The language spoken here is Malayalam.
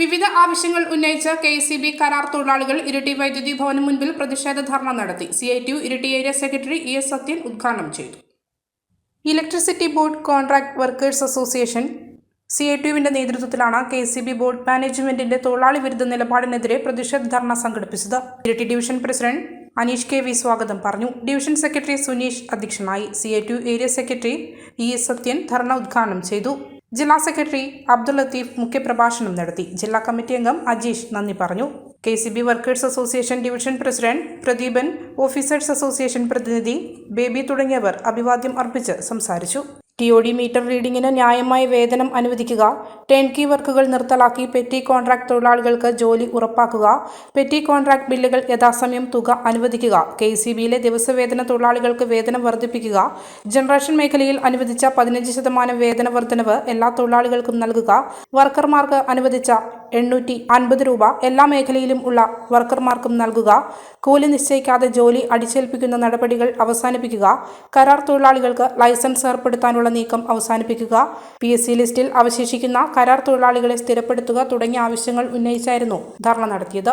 വിവിധ ആവശ്യങ്ങൾ ഉന്നയിച്ച കെ സി ബി കരാർ തൊഴിലാളികൾ ഇരിട്ടി വൈദ്യുതി ഭവന് മുൻപിൽ പ്രതിഷേധ ധർണ നടത്തി. C I T U Iritty area secretary E S Sathyan ഉദ്ഘാടനം ചെയ്തു. Electricity board contract workers association C I T യുവിന്റെ നേതൃത്വത്തിലാണ് കെ സി ബി ബോർഡ് മാനേജ്മെന്റിന്റെ തൊഴിലാളി വിരുദ്ധ നിലപാടിനെതിരെ പ്രതിഷേധ ധർണ സംഘടിപ്പിച്ചത്. Iritty division president Aneesh K V സ്വാഗതം പറഞ്ഞു. ഡിവിഷൻ സെക്രട്ടറി സുനീഷ് അധ്യക്ഷനായി. C I T U area secretary E S Sathyan ധർണ ഉദ്ഘാടനം ചെയ്തു. ജില്ലാ സെക്രട്ടറി അബ്ദുൾ ലത്തീഫ് മുഖ്യപ്രഭാഷണം നടത്തി. ജില്ലാ കമ്മിറ്റി അംഗം അജീഷ് നന്ദി പറഞ്ഞു. K C B workers association division president Pradeepan officers association പ്രതിനിധി ബേബി തുടങ്ങിയവർ അഭിവാദ്യം അർപ്പിച്ച് സംസാരിച്ചു. ടി ഒ ഡി മീറ്റർ റീഡിങ്ങിന് ന്യായമായ വേതനം അനുവദിക്കുക. ടേൺ കീ വർക്കുകൾ നിർത്തലാക്കി പെറ്റി കോൺട്രാക്ട് തൊഴിലാളികൾക്ക് ജോലി ഉറപ്പാക്കുക. പെറ്റി കോൺട്രാക്ട് ബില്ലുകൾ യഥാസമയം തുക അനുവദിക്കുക. കെ സി ബിയിലെ ദിവസവേതന തൊഴിലാളികൾക്ക് വേതനം വർദ്ധിപ്പിക്കുക. ജനറേഷൻ മേഖലയിൽ അനുവദിച്ച പതിനഞ്ച് ശതമാനം വേതന വർധനവ് എല്ലാ തൊഴിലാളികൾക്കും നൽകുക. വർക്കർമാർക്ക് അനുവദിച്ച എണ്ണൂറ്റി അൻപത് രൂപ എല്ലാ മേഖലയിലും ഉള്ള വർക്കർമാർക്കും നൽകുക. കൂലി നിശ്ചയിക്കാതെ ജോലി അടിച്ചേൽപ്പിക്കുന്ന നടപടികൾ അവസാനിപ്പിക്കുക. കരാർ തൊഴിലാളികൾക്ക് ലൈസൻസ് ഏർപ്പെടുത്താനുള്ള നീക്കം അവസാനിപ്പിക്കുക. പി എസ് സി ലിസ്റ്റിൽ അവശേഷിക്കുന്ന കരാർ തൊഴിലാളികളെ സ്ഥിരപ്പെടുത്തുക തുടങ്ങിയ ആവശ്യങ്ങൾ ഉന്നയിച്ചായിരുന്നു ധർണ നടത്തിയത്.